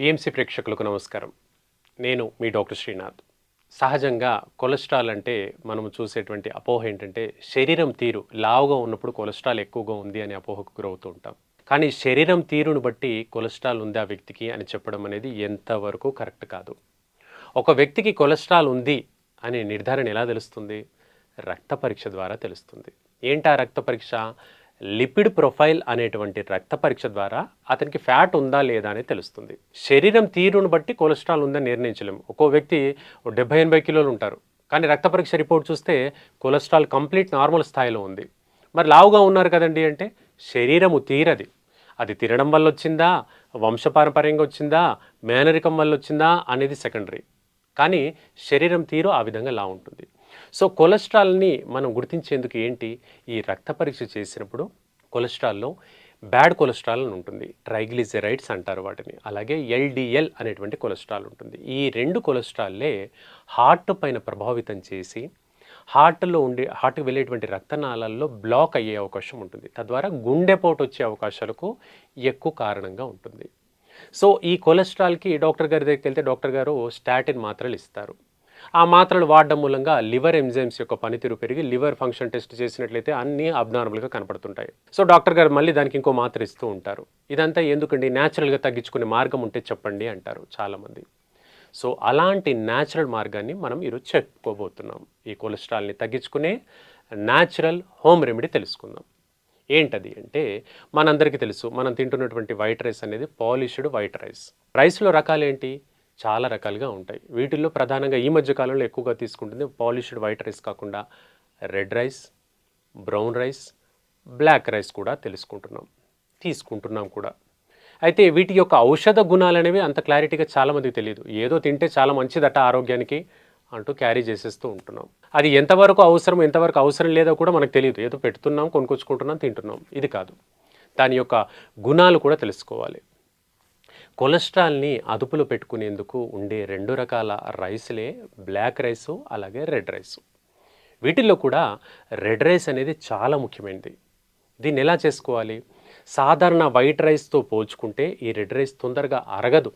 PMC ప్రేక్షకులకు నమస్కారం. నేను మీ డాక్టర్ శ్రీనాథ్. సహజంగా కొలెస్ట్రాల్ అంటే మనం చూసేటువంటి అపోహ ఏంటంటే శరీరం తీరు లావుగా ఉన్నప్పుడు కొలెస్ట్రాల్ ఎక్కువగా ఉంది అనే అపోహకు గురవుతూ ఉంటాం. కానీ శరీరం తీరును బట్టి కొలెస్ట్రాల్ ఉంది ఆ వ్యక్తికి అని చెప్పడం అనేది ఎంతవరకు కరెక్ట్ కాదు. ఒక వ్యక్తికి కొలెస్ట్రాల్ ఉంది అనే నిర్ధారణ ఎలా తెలుస్తుంది? రక్త పరీక్ష ద్వారా తెలుస్తుంది. ఏంటా రక్త పరీక్ష? లిపిడ్ ప్రొఫైల్ అనేటువంటి రక్త పరీక్ష ద్వారా అతనికి ఫ్యాట్ ఉందా లేదా అనేది తెలుస్తుంది. శరీరం తీరును బట్టి కొలెస్ట్రాల్ ఉందని నిర్ణయించలేము ఒక్కో వ్యక్తి డెబ్బై ఎనభై కిలోలు ఉంటారు. కానీ రక్త పరీక్ష రిపోర్ట్ చూస్తే కొలెస్ట్రాల్ కంప్లీట్ నార్మల్ స్థాయిలో ఉంది. మరి లావుగా ఉన్నారు కదండి అంటే శరీరము తీరది. అది తినడం వల్ల వచ్చిందా? వంశపారంపర్యంగా వచ్చిందా? మేనరికం వల్ల వచ్చిందా? అనేది సెకండరీ. కానీ శరీరం తీరు ఆ విధంగా లా ఉంటుంది. సో కొలెస్ట్రాల్ని మనం గుర్తించేందుకు ఏంటి? ఈ రక్త పరీక్ష చేసినప్పుడు కొలెస్ట్రాల్లో బ్యాడ్ కొలెస్ట్రాల్ అని ఉంటుంది. ట్రైగ్లిజరైడ్స్ అంటారు వాటిని. అలాగే ఎల్డిఎల్ అనేటువంటి కొలెస్ట్రాల్ ఉంటుంది. ఈ రెండు కొలెస్ట్రాల్లే హార్ట్ పైన ప్రభావితం చేసి హార్ట్లో ఉండే హార్ట్కి వెళ్ళేటువంటి రక్తనాళాల్లో బ్లాక్ అయ్యే అవకాశం ఉంటుంది. తద్వారా గుండెపోటు వచ్చే అవకాశాలకు ఎక్కువ కారణంగా ఉంటుంది. సో ఈ కొలెస్ట్రాల్కి డాక్టర్ గారి దగ్గరికి వెళ్తే డాక్టర్ గారు స్టాటిన్ మాత్రలు ఇస్తారు. ఆ మాత్రలు వాడడం మూలంగా లివర్ ఎంజైమ్స్ యొక్క పనితీరు పెరిగి లివర్ ఫంక్షన్ టెస్ట్ చేసినట్లయితే అన్నీ అబ్నార్మల్గా కనపడుతుంటాయి. సో డాక్టర్ గారు మళ్ళీ దానికి ఇంకో మాత్ర ఇస్తూ ఉంటారు. ఇదంతా ఎందుకండి? న్యాచురల్గా తగ్గించుకునే మార్గం ఉంటే చెప్పండి అంటారు చాలామంది. సో అలాంటి న్యాచురల్ మార్గాన్ని మనం ఈరోజు చెప్పుకోబోతున్నాం. ఈ కొలెస్ట్రాల్ని తగ్గించుకునే న్యాచురల్ హోమ్ రెమెడీ తెలుసుకుందాం. ఏంటది అంటే మనందరికీ తెలుసు మనం తింటున్నటువంటి వైట్ రైస్ అనేది పాలిష్డ్ వైట్ రైస్. రైస్లో రకాలేంటి? చాలా రకాలుగా ఉంటాయి. వీటిల్లో ప్రధానంగా ఈ మధ్య కాలంలో ఎక్కువగా తీసుకుంటుంది పాలిష్డ్ వైట్ రైస్ కాకుండా red rice brown rice black rice కూడా తెలుసుకుంటున్నాం తీసుకుంటున్నాం కూడా. అయితే వీటి యొక్క ఔషధ గుణాలు అనేవి అంత క్లారిటీగా చాలామందికి తెలియదు. ఏదో తింటే చాలా మంచిదట ఆరోగ్యానికి అంటూ క్యారీ చేసేస్తూ ఉంటున్నాం. అది ఎంతవరకు అవసరం ఎంతవరకు అవసరం లేదో కూడా మనకు తెలియదు. ఏదో పెడుతున్నాం కొనుక్కొచ్చుకుంటున్నాం తింటున్నాం. ఇది కాదు. దాని యొక్క గుణాలు కూడా తెలుసుకోవాలి. కొలెస్ట్రాల్ని అదుపులో పెట్టుకునేందుకు ఉండే రెండు రకాల రైస్లే బ్లాక్ రైస్ అలాగే రెడ్ రైస్. వీటిల్లో కూడా రెడ్ రైస్ అనేది చాలా ముఖ్యమైనది. దీన్ని ఎలా చేసుకోవాలి? సాధారణ వైట్ రైస్తో పోల్చుకుంటే ఈ రెడ్ రైస్ తొందరగా అరగదు.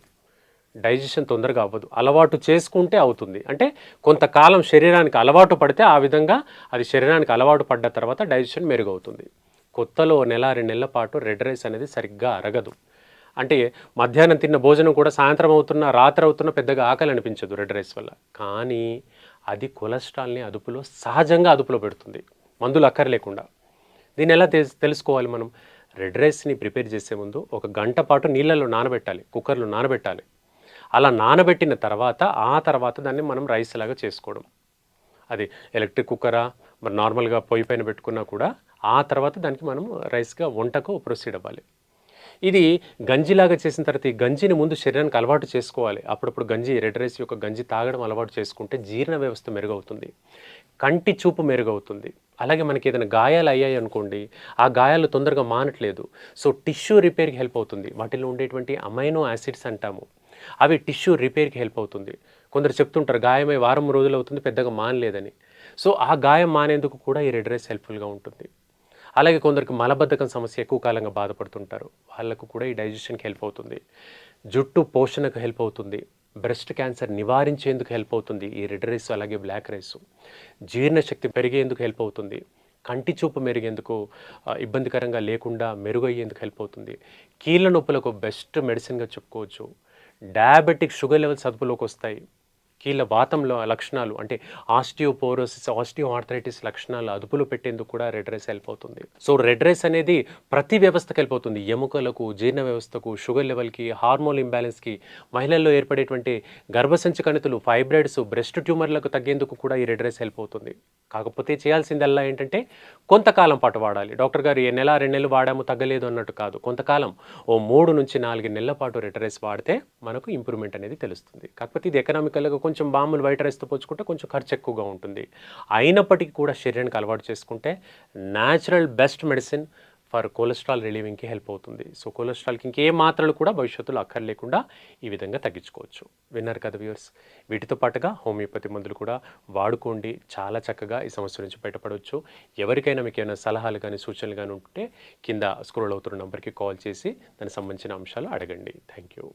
డైజెషన్ తొందరగా అవ్వదు. అలవాటు చేసుకుంటే అవుతుంది. అంటే కొంతకాలం శరీరానికి అలవాటు పడితే ఆ విధంగా అది శరీరానికి అలవాటు పడ్డ తర్వాత డైజెషన్ మెరుగవుతుంది. కొత్తలో నెల రెండు నెలల పాటు రెడ్ రైస్ అనేది సరిగ్గా అరగదు. అంటే మధ్యాహ్నం తిన్న భోజనం కూడా సాయంత్రం అవుతున్న రాత్రి అవుతున్న పెద్దగా ఆకలి అనిపించదు రెడ్ రైస్ వల్ల. కానీ అది కొలెస్ట్రాల్ని అదుపులో సహజంగా అదుపులో పెడుతుంది. మందులు అక్కర్లేకుండా దీన్ని ఎలా తె- తెలుసుకోవాలి మనం? రెడ్ రైస్ని ప్రిపేర్ చేసే ముందు ఒక గంట పాటు నీళ్ళలో నానబెట్టాలి కుక్కర్లో నానబెట్టాలి. అలా నానబెట్టిన తర్వాత ఆ తర్వాత దాన్ని మనం రైస్ లాగా చేసుకోవడం. అది ఎలక్ట్రిక్ కుక్కరా మరి నార్మల్గా పొయ్యి పైన పెట్టుకున్నా కూడా ఆ తర్వాత దానికి మనం రైస్గా వంటకు ప్రొసీడ్ అవ్వాలి. ఇది గంజిలాగా చేసిన తర్వాత ఈ గంజిని ముందు శరీరానికి అలవాటు చేసుకోవాలి. అప్పుడప్పుడు గంజి రెడ్ రైస్ యొక్క గంజి తాగడం అలవాటు చేసుకుంటే జీర్ణ వ్యవస్థ మెరుగవుతుంది. కంటి చూపు మెరుగవుతుంది. అలాగే మనకి ఏదైనా గాయాలు అయ్యాయి అనుకోండి ఆ గాయాలు తొందరగా మానట్లేదు. సో టిష్యూ రిపేర్కి హెల్ప్ అవుతుంది. వాటిలో ఉండేటువంటి అమైనో యాసిడ్స్ అంటాము. అవి టిష్యూ రిపేర్కి హెల్ప్ అవుతుంది. కొందరు చెప్తుంటారు గాయమై వారం రోజులు అవుతుంది పెద్దగా మానలేదని. సో ఆ గాయం మానేందుకు కూడా ఈ రెడ్ రైస్ హెల్ప్ఫుల్గా ఉంటుంది. అలాగే కొందరికి మలబద్ధకం సమస్య ఎక్కువ కాలంగా బాధపడుతుంటారు. వాళ్ళకు కూడా ఈ డైజెషన్కి హెల్ప్ అవుతుంది. జుట్టు పోషణకు హెల్ప్ అవుతుంది. బ్రెస్ట్ క్యాన్సర్ నివారించేందుకు హెల్ప్ అవుతుంది. ఈ రెడ్ రైస్ అలాగే బ్లాక్ రైస్. జీర్ణశక్తి పెరిగేందుకు హెల్ప్ అవుతుంది. కంటి చూపు మెరిగేందుకు ఇబ్బందికరంగా లేకుండా మెరుగయ్యేందుకు హెల్ప్ అవుతుంది. కీళ్ళ నొప్పులకు బెస్ట్ మెడిసిన్గా చెప్పుకోవచ్చు. డయాబెటిక్ షుగర్ లెవెల్స్ అదుపులోకి వస్తాయి కీళ్ళ వాతంలో లక్షణాలు అంటే ఆస్టియోపోరోసిస్ ఆస్టియో ఆర్థరైటిస్ లక్షణాలు అదుపులో పెట్టేందుకు కూడా రెడ్ రైస్ హెల్ప్ అవుతుంది. సో రెడ్ రైస్ అనేది ప్రతి వ్యవస్థకు వెళ్ళిపోతుంది ఎముకలకు జీర్ణ వ్యవస్థకు షుగర్ లెవెల్కి హార్మోన్ ఇంబ్యాలెన్స్కి మహిళల్లో ఏర్పడేటువంటి గర్భసంచి కణితులు ఫైబ్రాయిడ్స్ బ్రెస్ట్ ట్యూమర్లకు తగ్గేందుకు కూడా ఈ రెడ్ రైస్ హెల్ప్ అవుతుంది. కాకపోతే చేయాల్సిందల్లా ఏంటంటే కొంతకాలం పాటు వాడాలి. డాక్టర్ గారు ఏ నెల రెండు నెలలు వాడాము తగ్గలేదు అన్నట్టు కాదు. కొంతకాలం ఓ మూడు నుంచి నాలుగు నెలల పాటు రెడ్ రైస్ వాడితే మనకు ఇంప్రూవ్మెంట్ అనేది తెలుస్తుంది. కాకపోతే ఇది ఎకనామికల్గా కొంచెం బామ్మలు వైట్ రైస్తో పోల్చుకుంటే కొంచెం ఖర్చు ఎక్కువగా ఉంటుంది. అయినప్పటికీ కూడా శరీరానికి అలవాటు చేసుకుంటే natural best medicine for cholesterol రిలీవింగ్కి help అవుతుంది. సో కొలెస్ట్రాల్కి ఇంకే మాత్రలు కూడా భవిష్యత్తులో అక్కర్లేకుండా ఈ విధంగా తగ్గించుకోవచ్చు. విన్నారు కదా వ్యూవర్స్ వీటితో పాటుగా హోమియోపతి మందులు కూడా వాడుకోండి. చాలా చక్కగా ఈ సమస్య నుంచి బయటపడవచ్చు. ఎవరికైనా మీకు ఏమైనా సలహాలు కానీ సూచనలు కానీ ఉంటే కింద స్క్రోల్ అవుతున్న నెంబర్కి కాల్ చేసి దానికి సంబంధించిన అంశాలు అడగండి. Thank you